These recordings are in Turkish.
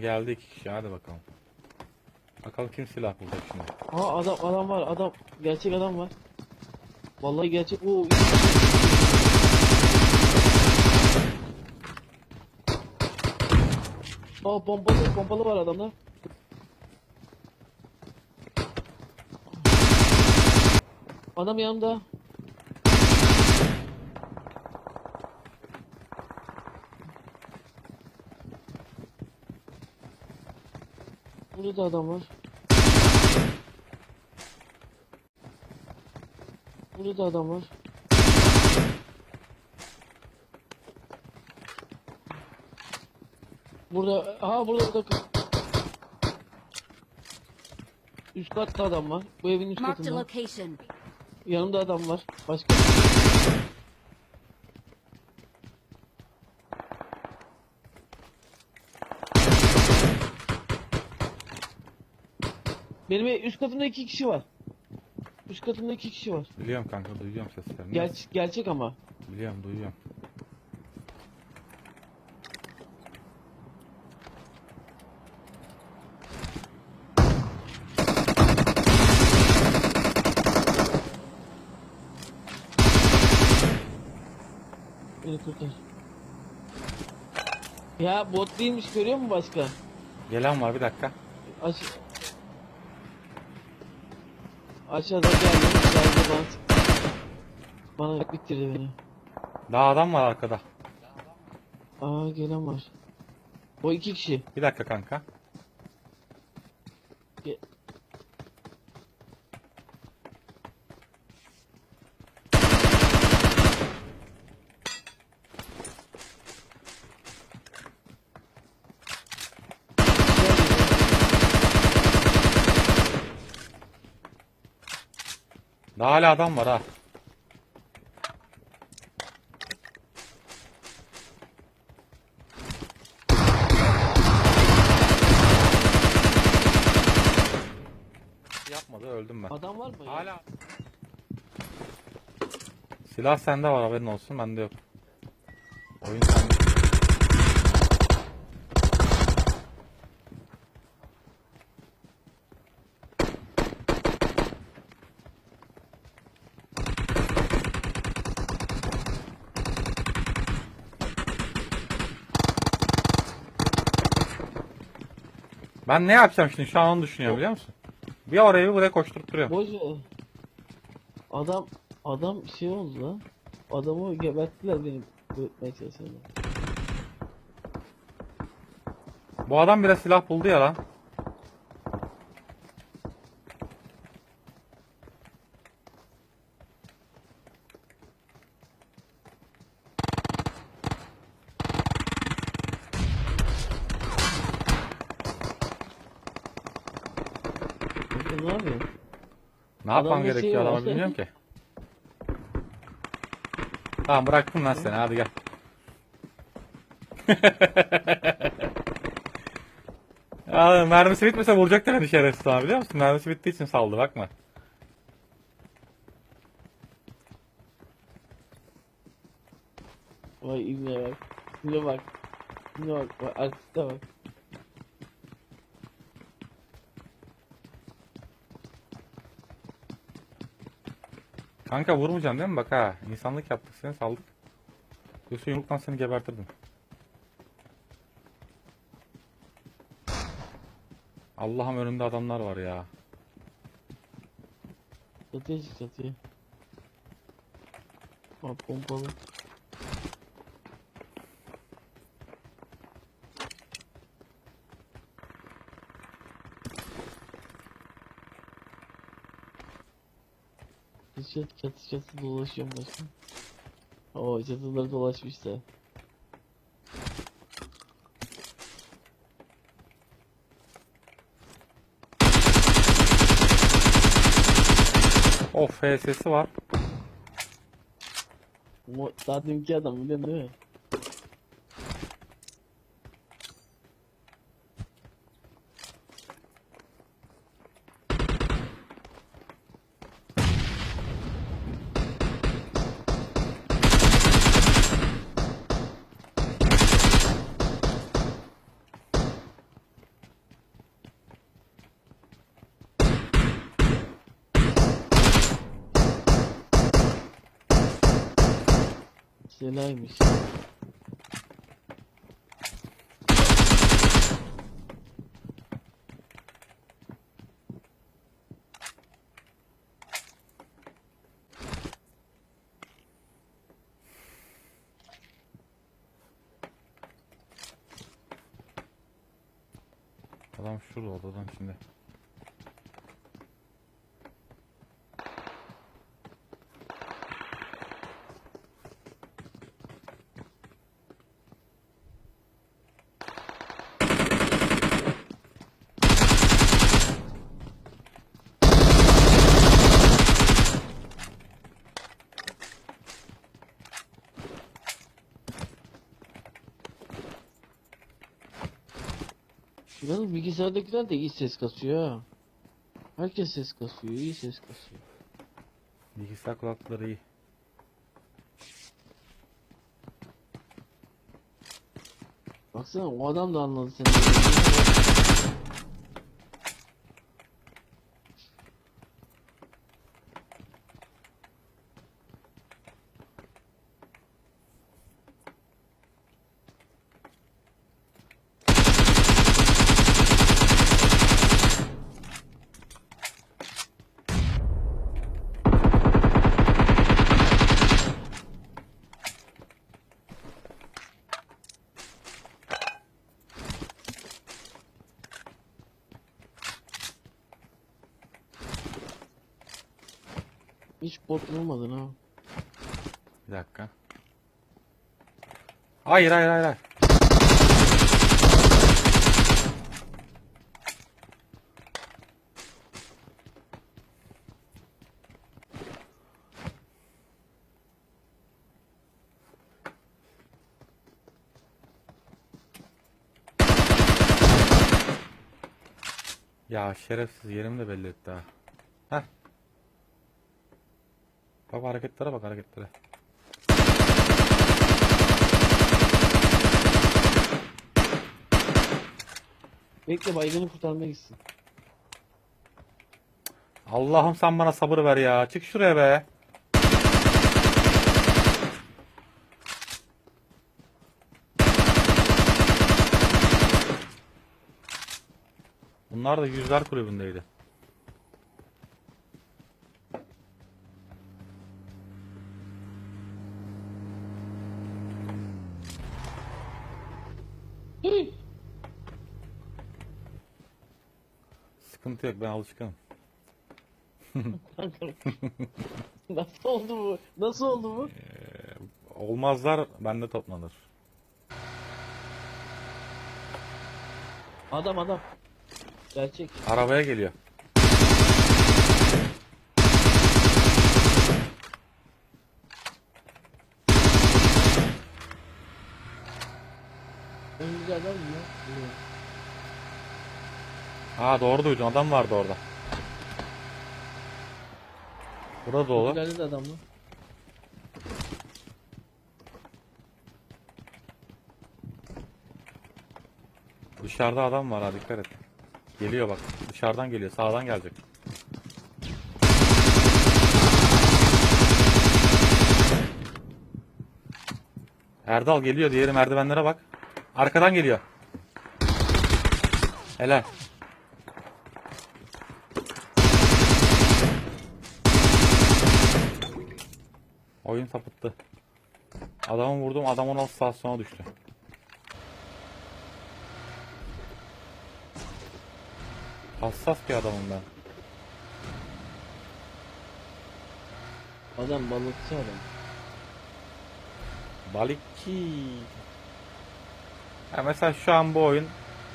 Geldi iki kişi hadi bakalım. Bakalım kim silah bulacak şimdi. Aa adam adam var adam gerçek adam var. Vallahi gerçek o Aa bombalı bombalı var adamda. Adam yanımda. Burada da adam var. Burada da adam var. Burada, ha burada burada. Üst katta adam var. Bu evin üst katında. Yanımda adam var. Başka. Benim üst katımda iki kişi var. Üst katımda iki kişi var. Biliyorum kanka duyuyorum seslerini. Ger gerçek ama. Biliyorum duyuyorum. Beni kurtar. Ya bot değilmiş görüyor musun başka? Gelen var bir dakika. Aş Aşağıda geldi. Geldi bana sıktı. Bana bitirdi beni. Daha adam var arkada. Aa gelen var. O iki kişi. Bir dakika kanka. Ge- Daha hala adam var ha. Yapmadı öldüm ben. Adam var mı? Hala. Silah sende var haberin olsun bende yok. Oyun sende. Ben ne yapacağım şimdi şu an onu düşünüyorum biliyor musun? Bir oraya bir buraya koşturup duruyorum. Ver. Adam adam şey oldu lan. Adamı geberttiler beni öğretmeye çalışıyorlar. Bu adam bile silah buldu ya lan. Peki ne yapmam şey gerekiyor var. adamı bilmiyorum ki. Tamam bıraktım lan seni hadi gel. ya, mermisi bitmese vuracaktı beni şerefsiz ama biliyor musun? Mermisi bittiği için saldı bakma. Vay ibne bak. Şimdi bak. Şimdi bak. bak bak. Kanka vurmayacaksın değil mi? Bak ha insanlık yaptık seni saldık. Yoksa yumruktan seni gebertirdim. Allah'ım önümde adamlar var ya. Çatıya çık çatıya. Bak pompalı. Çatı çatı çatı dolaşıyorum başka. Oo çatıları dolaşmışlar. Of HS'si var. Mo daha dünkü adam biliyorsun değil mi? Silahmış. Adam şurada odadan şimdi. Yalnız bilgisayardakiler de iyi ses kasıyor ha. Herkes ses kasıyor, iyi ses kasıyor. Bilgisayar kulaklıkları iyi. Baksana o adam da anladı seni. Hiç bot vurmadın ha. Bir dakika. Hayır hayır hayır hayır. Ya şerefsiz yerimi de belli etti ha. Heh. Bak hareketlere bak hareketlere. Bekle baygını kurtarmaya gitsin. Allah'ım sen bana sabır ver ya. Çık şuraya be. Bunlar da yüzler kulübündeydi. Sıkıntı yok ben alışkınım. Nasıl oldu bu? Nasıl oldu bu? Olmazlar bende toplanır. Adam adam. Gerçek. Arabaya geliyor. Önümüzde adam mı? ya? Bilmiyorum. Aa doğru duydun adam vardı orada. Burada dolu. İleride de adam mı? Dışarıda adam var ha dikkat et. Geliyor bak. Dışarıdan geliyor. Sağdan gelecek. Erdal geliyor. Diğeri merdivenlere bak. Arkadan geliyor. Helal. Oyun sapıttı. Adamı vurdum. Adam 16 saat sonra düştü. Hassas bir adamım ben. Adam balıkçı adam. Balıkçı. Ya mesela şu an bu oyun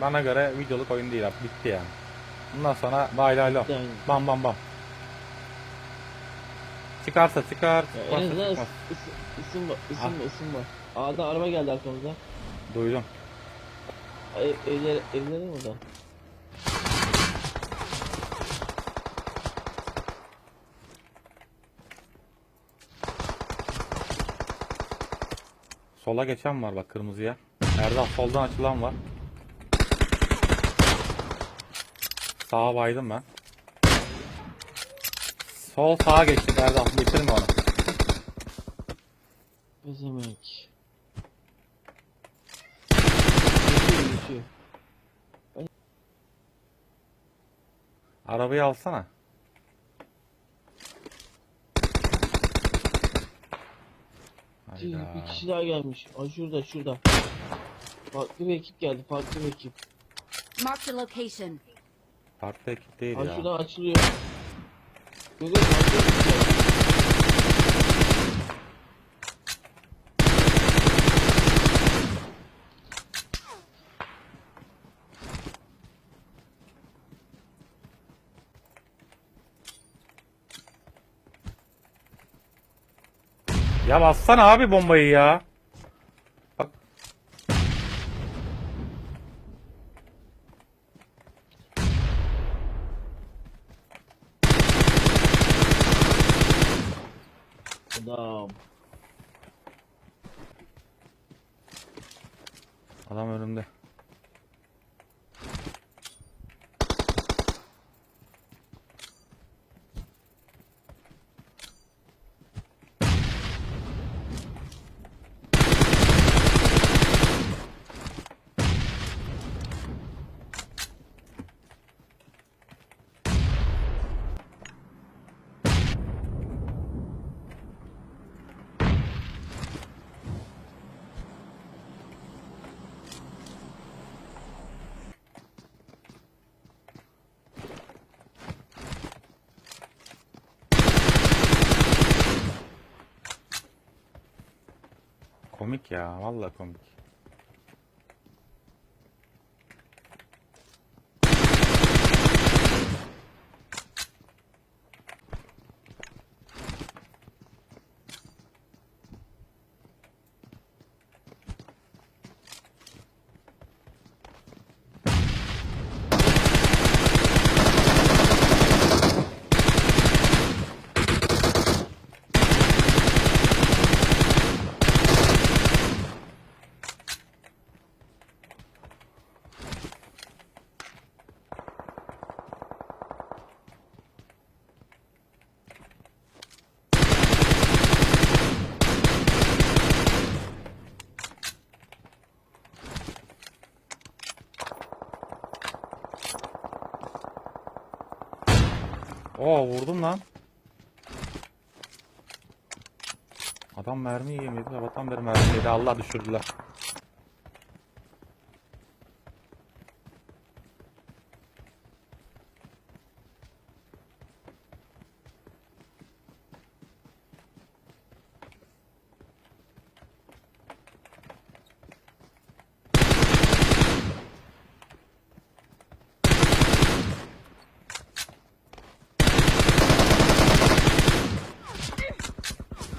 bana göre videoluk oyun değil abi. Bitti yani. Bundan sonra lay lom. Yani. Bam bam bam. Çıkarsa çıkar, Ya en çıkmazsa azından çıkmaz. ıs, ıs, ısın var, ısın var, ısın var. A'da araba geldi arkamıza. Duydum. Ev, evler, evlerin orada. Sola geçen var bak kırmızıya. Erdal soldan açılan var. Sağa baydım ben. Sol sağa geçtik Erdal. Getirme onu. Geçiyor. Arabayı alsana. Hayda. bir kişi daha gelmiş. Aa şurada şurada. Farklı bir ekip geldi. Farklı bir ekip. Marked a location. Farklı ekip değil Aa ya. şuradan açılıyor. Geldi. Ya bassana abi bombayı ya. Bak. Adam. Adam önümde. Komik ya. Vallahi komik. Oo vurdum lan. Adam mermi yemedi. Sabahtan beri mermi yedi. Allah düşürdüler.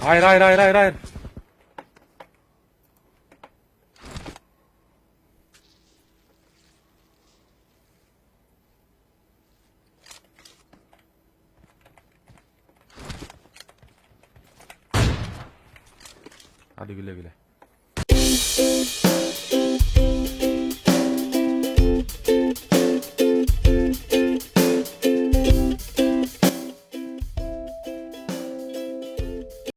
Hayır hayır hayır hayır hayır. Hadi güle güle.